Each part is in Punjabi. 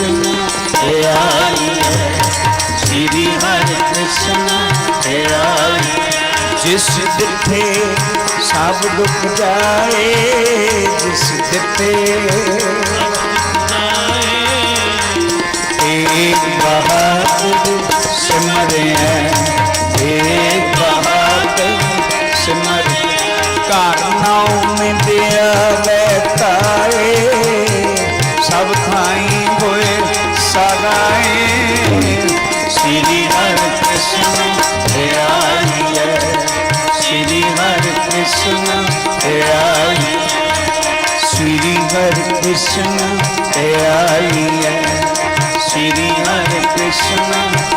ਕ੍ਰਿਸ਼ਨ ਧਿਆਈ ਸ੍ਰੀ ਹਰਿ ਕ੍ਰਿਸ਼ਨ ਧਿਆਈ ਜਿਸ ਦਿੱਤੇ ਸਭ ਦੁੱਖ ਜਾਏ, ਜਿਸ ਦਿੱਤੇ ਏਕ ਬਹਾਦਰ ਸਿਮਰਿਆ ਏਕ ਬਹਾਦਰ ਸਿਮਰ ਘਰ ਨਾਉ ਮੈਂ ਦਿਆ ਬੈਤਾਏ ਸਭ ਖਾਈ ਹੋਏ ਸ੍ਰੀ ਹਰਿ ਕ੍ਰਿਸ਼ਨ ਧਿਆਈ ਹੈ ਸ੍ਰੀ ਹਰਿ ਕ੍ਰਿਸ਼ਨ ਧਿਆਈ ਸ੍ਰੀ ਹਰਿ ਕ੍ਰਿਸ਼ਨ ਧਿਆਈ ਹੈ ਸ੍ਰੀ ਹਰਿ ਕ੍ਰਿਸ਼ਨ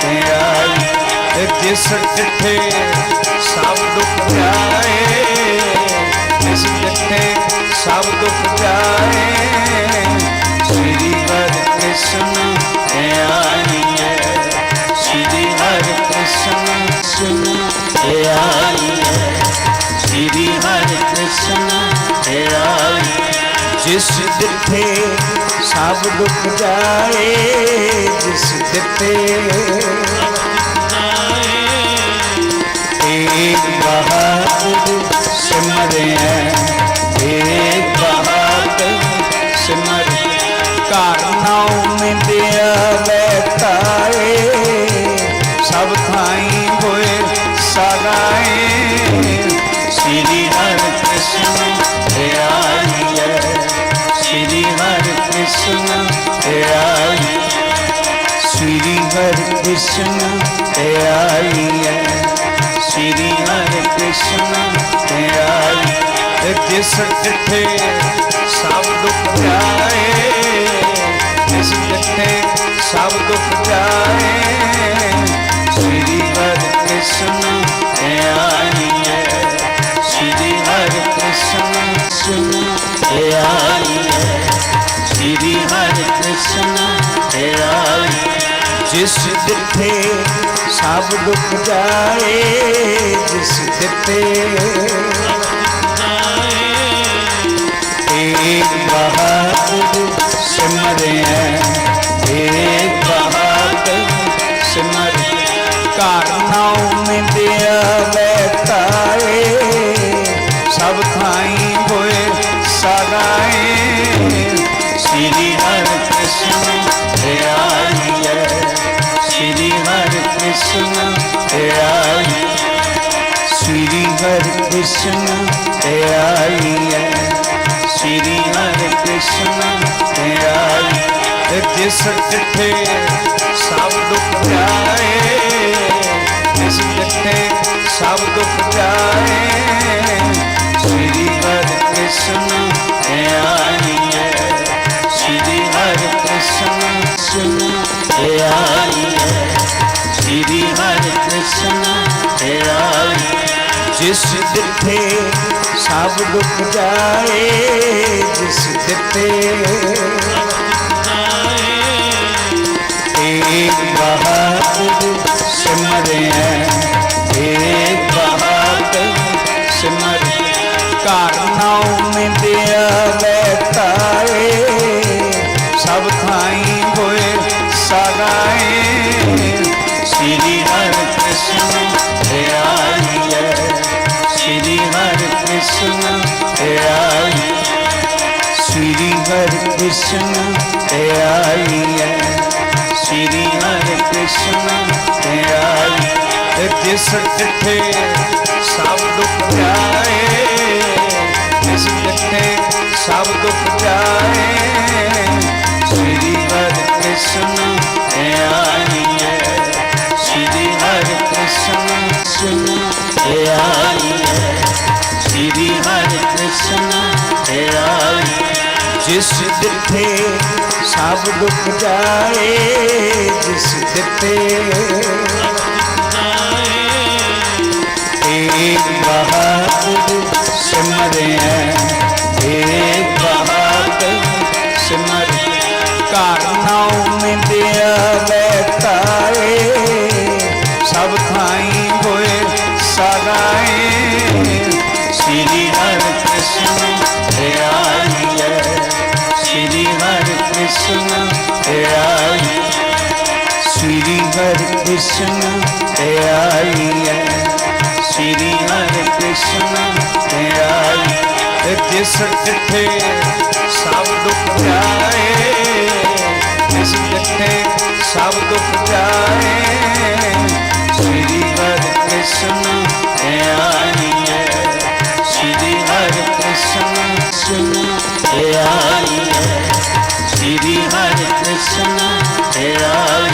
ਧਿਆਈ ਜਿਸ ਜਿੱਥੇ ਸਭ ਦੁੱਖ ਜਾਏ ਜਿਸ ਜਿੱਥੇ ਸਭ ਦੁੱਖ ਜਾਏ ਆਈ ਸ੍ਰੀ ਹਰਿ ਕ੍ਰਿਸ਼ਨ ਧਿਆਈ ਜਿਸ ਦਿੱਤੇ ਸਭ ਦੁੱਖ ਜਾਏ, ਜਿਸ ਦਿੱਤੇ ਏਕ ਬਹਾਦਰ ਸਿਮਰਿਆ ਹਰ ਕ੍ਰਿਸ਼ਨ ਧਿਆਈ ਹੈ। ਸ੍ਰੀ ਹਰਿ ਕ੍ਰਿਸ਼ਨ ਧਿਆਈ ਜਿਸ ਜਿੱਥੇ ਸਭ ਦੁੱਖ ਜਾਏ, ਜਿਸ ਜਿੱਥੇ ਸਭ ਦੁੱਖ ਜਾਏ, ਸ੍ਰੀ ਹਰ ਕ੍ਰਿਸ਼ਨ ਧਿਆਈ ਹੈ। ਸ੍ਰੀ ਹਰ ਕ੍ਰਿਸ਼ਨ ਸੁਨ ਧਿਆਈ ਹੈ। ਸ੍ਰੀ ਹਰਿ ਕ੍ਰਿਸ਼ਨ ਧਿਆਈ ਜਿਸ ਦਿੱਤੇ ਸਭ ਦੁੱਖ ਜਾਏ ਜਿਸ ਦਿੱਤੇ ਏਕ ਬਹਾਦਰ ਸਿਮਰਿਆ ਹਰਿ ਕ੍ਰਿਸ਼ਨ ਧਿਆਈ ਸ੍ਰੀ ਹਰਿ ਕ੍ਰਿਸ਼ਨ ਧਿਆਈ ਹੈ ਸ੍ਰੀ ਹਰਿ ਕ੍ਰਿਸ਼ਨ ਧਿਆਈ ਜਿਸ ਜਿੱਥੇ ਸਭ ਦੁੱਖ ਜਾਏ ਜਿਸ ਜਿੱਥੇ ਸਭ ਦੁੱਖ ਜਾਏ ਸ੍ਰੀ ਹਰਿ ਕ੍ਰਿਸ਼ਨ ਧਿਆਈ ਹੈ ਸ੍ਰੀ ਹਰਿ ਕ੍ਰਿਸ਼ਨ ਸੁਨ ਧਿਆਈ ਹੈ ਸ੍ਰੀ ਹਰਿ ਕ੍ਰਿਸ਼ਨ ਧਿਆਈ ਜਿਸ ਦਿੱਤੇ ਸਭ ਦੁੱਖ ਜਾਏ ਜਿਸ ਦਿੱਤੇ ਏਕ ਬਹਾਦਰ ਸਿਮਰਿਆ ਹਰਿ ਕ੍ਰਿਸ਼ਨ ਧਿਆਈ ਹੈ। ਸ੍ਰੀ ਹਰਿ ਕ੍ਰਿਸ਼ਨ ਤੇ ਜਿਸ ਜਿੱਥੇ ਸਭ ਦੁੱਖ ਜਾਏ, ਜਿਸ ਜਿੱਥੇ ਸਭ ਦੁੱਖ ਜਾਏ, ਸ੍ਰੀ ਹਰਿ ਕ੍ਰਿਸ਼ਨ ਧਿਆਈ ਹੈ। ਸ੍ਰੀ ਹਰਿ ਕ੍ਰਿਸ਼ਨ ਸੁਨ ਧਿਆਈ ਹੈ। ਸ੍ਰੀ ਹਰਿ ਕ੍ਰਿਸ਼ਨ ਧਿਆਈ ਜਿਸ ਦਿੱਤੇ ਸਭ ਦੁੱਖ ਜਾਏ, ਜਿਸ ਦਿੱਤੇ ਏਕ ਬਹਾਦਰ ਸਿਮਰਿਆ ਏਕ ਬਹਾਦਰ ਸਿਮਰ ਘਰ ਨਾਉ ਮੈਂ ਦਿਆ ਬੈਤਾਏ ਸਭ ਖਾਈ ਕ੍ਰਿਸ਼ਨ ਧਿਆਈ ਹੈ ਸ੍ਰੀ ਹਰਿ ਕ੍ਰਿਸ਼ਨ ਧਿਆਈ ਸ੍ਰੀ ਹਰਿ ਕ੍ਰਿਸ਼ਨ ਸ੍ਰੀ ਹਰਿ ਕ੍ਰਿਸ਼ਨ ਧਿਆਈ ਜਿਸ ਡਿਠੇ ਸਭ ਦੁੱਖ ਜਾਏ, ਜਿਸ ਡਿਠੇ ਸਭ ਦੁੱਖ ਜਾਏ, ਸ੍ਰੀ ਹਰਿ ਕ੍ਰਿਸ਼ਨ ਆਈਏ ਸ੍ਰੀ ਹਰਿ ਕ੍ਰਿਸ਼ਨ ਸੁਨ ਧਿਆਈ ਸ੍ਰੀ ਹਰਿ ਕ੍ਰਿਸ਼ਨ ਧਿਆਈ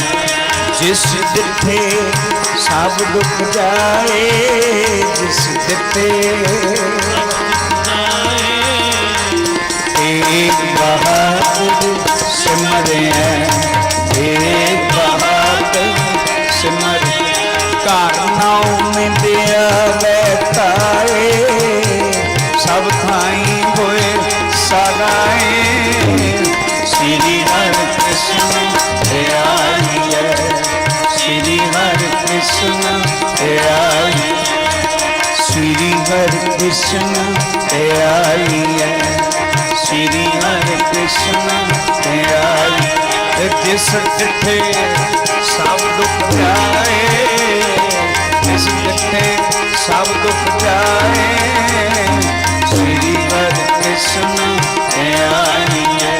ਜਿਸ ਦਿੱਤੇ ਸਭ ਦੁੱਖ ਜਾਏ ਜਿਸ ਦਿੱਤੇ ਏਕ ਬਹਾਦਰ ਸਿਮਰਿਆ ਕ੍ਰਿਸ਼ਨ ਤੇ ਆਈ ਹੈ। ਸ੍ਰੀ ਹਰਿ ਕ੍ਰਿਸ਼ਨ ਧਿਆਈ ਜਿਸ ਡਿਠੇ ਸਭ ਦੁੱਖ ਜਾਏ, ਜਿਸ ਡਿਠੇ ਸਭ ਦੁੱਖ ਜਾਏ, ਸ੍ਰੀ ਹਰਿ ਕ੍ਰਿਸ਼ਨ ਤੇ ਧਿਆਈਐ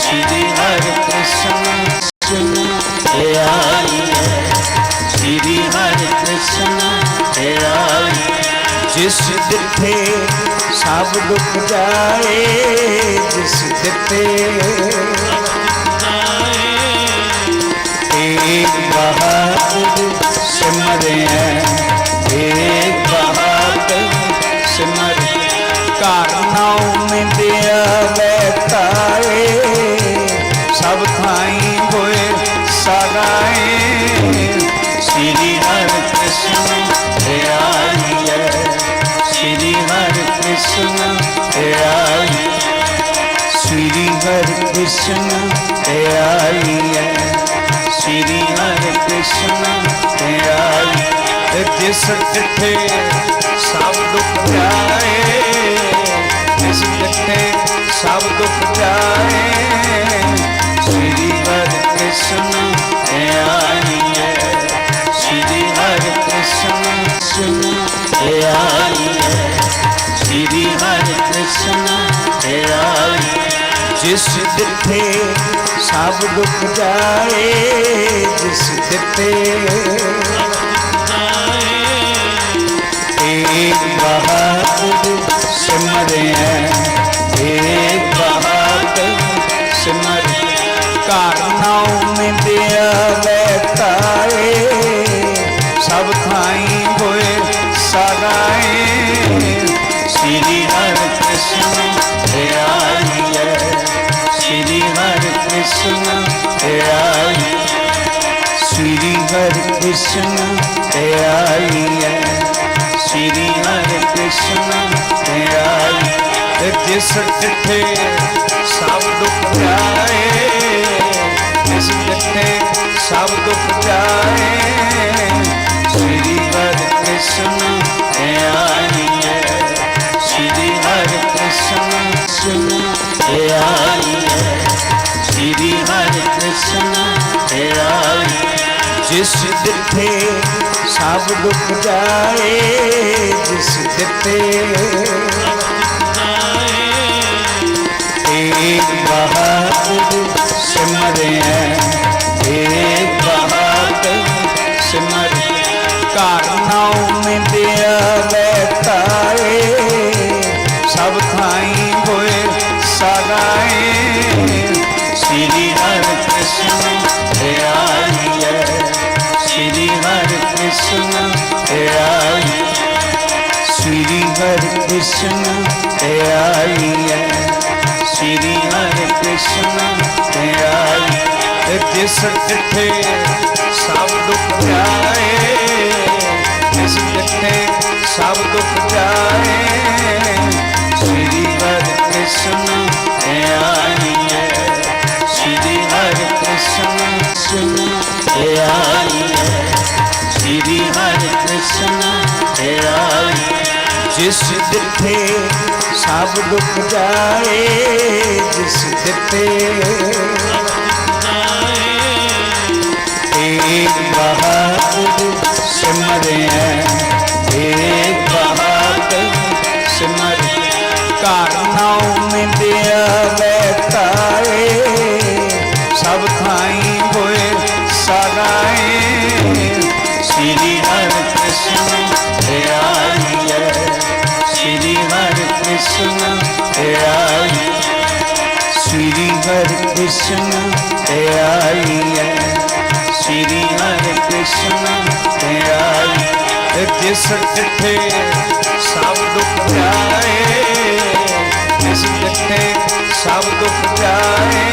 ਸ੍ਰੀ ਹਰਿ ਕ੍ਰਿਸ਼ਨ ਜਿਸ ਦਿੱਤੇ ਸਭ ਦੁੱਖ ਜਾਏ ਜਿਸ ਦਿੱਤੇ ਏਕ ਬਹਾਦਰ ਸਿਮਰਿਆ। ਕ੍ਰਿਸ਼ਨ ਧਿਆਈਐ ਸ੍ਰੀ ਹਰਿ ਕ੍ਰਿਸ਼ਨ ਧਿਆਈ ਜਿਸ ਡਿਠੇ ਸਭ ਦੁੱਖ ਜਾਏ, ਜਿਸ ਡਿਠੇ ਸਭ ਦੁੱਖ ਜਾਏ, ਸ੍ਰੀ ਹਰਿ ਕ੍ਰਿਸ਼ਨ ਧਿਆਈਐ ਸ੍ਰੀ ਹਰਿ ਕ੍ਰਿਸ਼ਨ ਸੁਨ ਧਿਆਈਐ ਸ੍ਰੀ ਹਰਿ ਕ੍ਰਿਸ਼ਨ ਧਿਆਈ ਜਿਸ ਦਿੱਤੇ ਸਭ ਦੁੱਖ ਜਾਏ, ਜਿਸ ਦਿੱਤੇ ਏ ਬਹਾਦਰ ਸਿਮਰਿਆ ਏ ਬਹਾਦਰ ਸਿਮਰ ਘਰ ਨਾਉ ਮਿੰਦਿਆ ਬੈਠਾਏ, ਸਭ ਖਾਈ ਹੋਏ ਸਦਾਏ। ਸ੍ਰੀ ਹਰਿ ਕ੍ਰਿਸ਼ਨ ਧਿਆਈਐ ਸ੍ਰੀ ਹਰਿ ਕ੍ਰਿਸ਼ਨ ਧਿਆਈ ਸ੍ਰੀ ਹਰਿ ਕ੍ਰਿਸ਼ਨ ਧਿਆਈਐ ਸ੍ਰੀ ਹਰਿ ਕ੍ਰਿਸ਼ਨ ਧਿਆਈ ਜਿਸ ਡਿਠੇ ਸਭ ਦੁੱਖ ਜਾਏ, ਜਿਸ ਡਿਠੇ ਸਭ ਦੁੱਖ ਜਾਏ ਜਿਸ ਦਿੱਤੇ ਸਭ ਦੁੱਖ ਜਾਏ ਜਿਸ ਦਿੱਤੇ ਏਕ ਬਹਾਦਰ ਸਿਮਰਿਆ। ਕ੍ਰਿਸ਼ਨ ਹਰਿ ਆਈ ਹੈ। ਸ੍ਰੀ ਹਰਿ ਕ੍ਰਿਸ਼ਨ ਧਿਆਈ ਜਿਸ ਡਿਠੇ ਸਭ ਦੁੱਖ ਜਾਏ, ਜਿਸ ਡਿਠੇ ਸਭ ਦੁੱਖ ਜਾਏ, ਸ੍ਰੀ ਹਰਿ ਕ੍ਰਿਸ਼ਨ ਧਿਆਈਐ ਸ੍ਰੀ ਹਰਿ ਕ੍ਰਿਸ਼ਨ ਸੁਨ ਧਿਆਈਐ ਸ੍ਰੀ ਹਰਿ ਕ੍ਰਿਸ਼ਨ ਧਿਆਈ ਜਿਸ ਦਿੱਤੇ ਸਭ ਦੁੱਖ ਜਾਏ ਜਿਸ ਦਿੱਤੇ ਕ੍ਰਿਸ਼ਨ ਹਰਿ ਆਈ ਹੈ। ਸ੍ਰੀ ਹਰਿ ਕ੍ਰਿਸ਼ਨ ਧਿਆਈ ਜਿਸ ਡਿਠੇ ਸਭ ਦੁੱਖ ਜਾਏ, ਜਿਸ ਡਿਠੇ ਸਭ ਦੁੱਖ ਜਾਏ,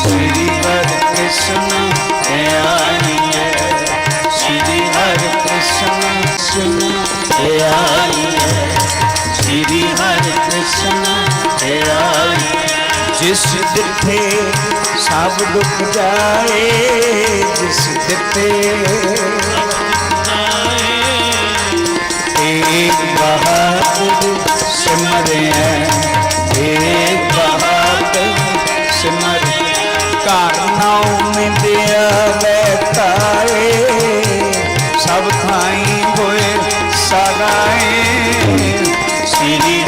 ਸ੍ਰੀ ਹਰਿ ਕ੍ਰਿਸ਼ਨ ਧਿਆਈਐ ਸ੍ਰੀ ਹਰਿ ਕ੍ਰਿਸ਼ਨ ਕ੍ਰ ਆਈ ਹੈ। ਸ੍ਰੀ ਹਰਿ ਕ੍ਰਿਸ਼ਨ ਧਿਆਈ ਜਿਸ ਦਿੱਤੇ ਸਭ ਦੁੱਖ ਜਾਏ, ਜਿਸ ਦਿੱਤੇ ਏਕ ਬਹਾਦਰ ਸਿਮਰਿਆ ਏਕ ਬਹਾਦਰ ਸਿਮਰ ਘਰ ਨਾਉ ਮਿਲਿਆ ਬੈਤਾਏ ਸਭ ਖਾਈ ਹੋਏ ਸਗਾਏ ਸ੍ਰੀ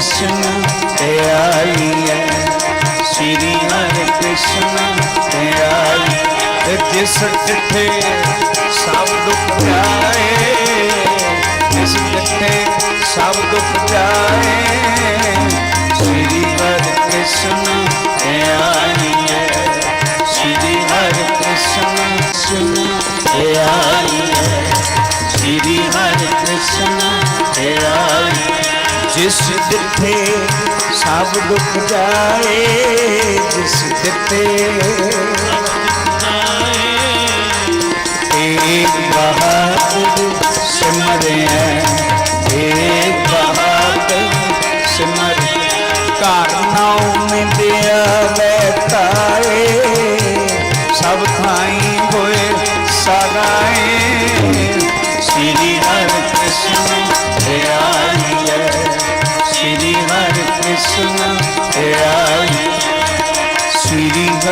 ਕ੍ਰਿਸ਼ਨ ਤੇ ਆਈ ਹੈ। ਸ੍ਰੀ ਹਰਿ ਕ੍ਰਿਸ਼ਨ ਤੇ ਧਿਆਈ ਜਿਸ ਜਿੱਥੇ ਸਭ ਦੁੱਖ ਜਾਏ, ਜਿਸ ਜਿੱਥੇ ਸਭ ਦੁੱਖ ਜਾਏ, ਸ੍ਰੀ ਹਰਿ ਕ੍ਰਿਸ਼ਨ ਧਿਆਈਐ ਜਿਸ ਦਿੱਤੇ ਸਭ ਦੁੱਖ ਜਾਏ, ਜਿਸ ਦਿੱਤੇ ਏਕ ਬਹਾਦਰ ਸਿਮਰਿਆ ਏਕ ਬਹਾਦਰ ਸਿਮਰ ਘਰ ਨਾਉ ਮਿਲਿਆ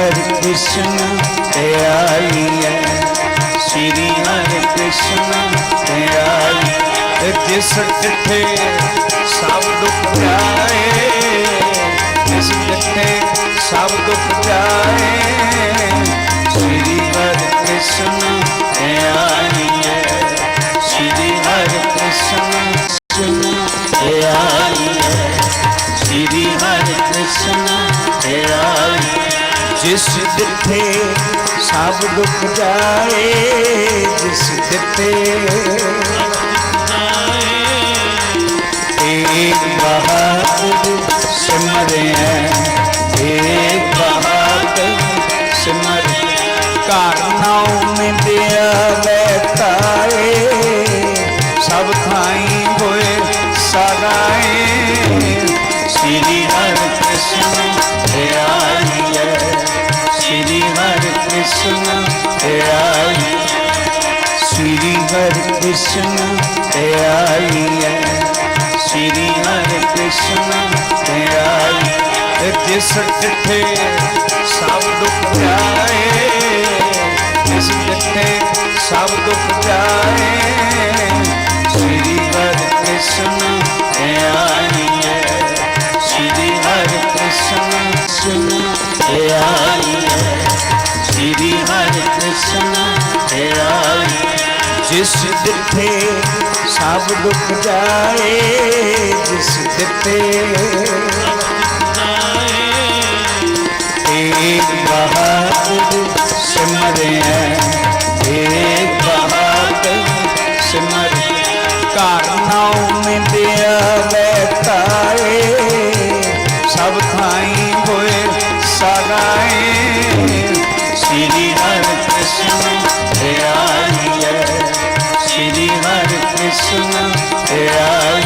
ਹਰਿ ਕ੍ਰਿਸ਼ਨ ਤੇ ਧਿਆਈਐ ਸ੍ਰੀ ਹਰਿ ਕ੍ਰਿਸ਼ਨ ਤੇ ਆਈ ਜਿਸ ਡਿਠੇ ਸਭ ਦੁੱਖ ਜਾਏ ਦਿੱਤੇ ਸਭ ਦੁੱਖ ਜਾਏ ਜਿਸ ਦਿੱਤੇ। ਏਕ ਬਹਾਦਰ ਸਿਮਰਿਆ। ਹਰਿ ਕ੍ਰਿਸ਼ਨ ਧਿਆਈਐ ਸ੍ਰੀ ਹਰਿ ਕ੍ਰਿਸ਼ਨ ਧਿਆਈ ਜਿਸ ਡਿਠੇ ਸਭ ਦੁੱਖ ਜਾਏ, ਜਿਸ ਡਿਠੇ ਸਭ ਦੁੱਖ ਜਾਏ, ਸ੍ਰੀ ਹਰਿ ਕ੍ਰਿਸ਼ਨ ਧਿਆਈਐ ਸ੍ਰੀ ਹਰਿ ਕ੍ਰਿਸ਼ਨ ਸੁਨ ਧਿਆਈਐ ਸ੍ਰੀ ਹਰਿ ਕ੍ਰਿਸ਼ਨ ਧਿਆਈ ਜਿਸ ਦਿੱਤੇ ਸਭ ਦੁੱਖ ਜਾਏ ਜਿਸ ਦਿੱਤੇ ਏਕ ਬਹਾਦਰ ਸਿਮਰਿਆ ਏਕ Krishna Hare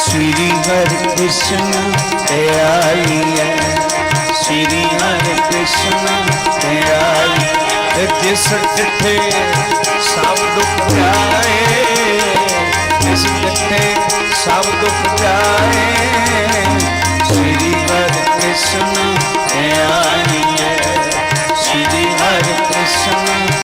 Shri Hare Krishna Hare Shri Hare Krishna Hare ਜਿਸ ਜਿੱਥੇ ਸਭ ਦੁੱਖ ਜਾਏ ਜਿਸ ਜਿੱਥੇ ਸਭ ਦੁੱਖ ਜਾਏ ਸ਼੍ਰੀ ਹਰਿ ਕ੍ਰਿਸ਼ਨ ਆਈ ਹੈ ਸ਼੍ਰੀ ਹਰਿ ਕ੍ਰਿਸ਼ਨ